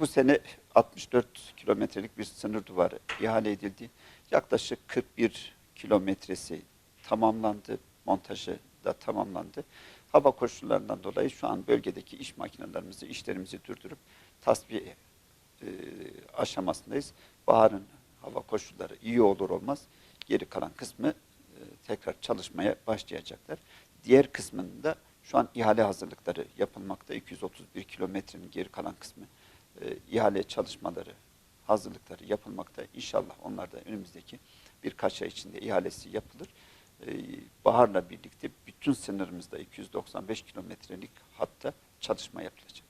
bu sene 64 kilometrelik bir sınır duvarı ihale edildi. Yaklaşık 41 kilometresi tamamlandı, montajı da tamamlandı. Hava koşullarından dolayı şu an bölgedeki iş makinelerimizi, işlerimizi durdurup tasfiye e, aşamasındayız. Baharın hava koşulları iyi olur olmaz geri kalan kısmı e, tekrar çalışmaya başlayacaklar. Diğer kısmında şu an ihale hazırlıkları yapılmakta. 231 kilometrenin geri kalan kısmı ihale çalışmaları, hazırlıkları yapılmakta. İnşallah onlar da önümüzdeki birkaç ay içinde ihalesi yapılır. E, baharla birlikte bütün sınırımızda 295 kilometrelik hatta çalışma yapılacak.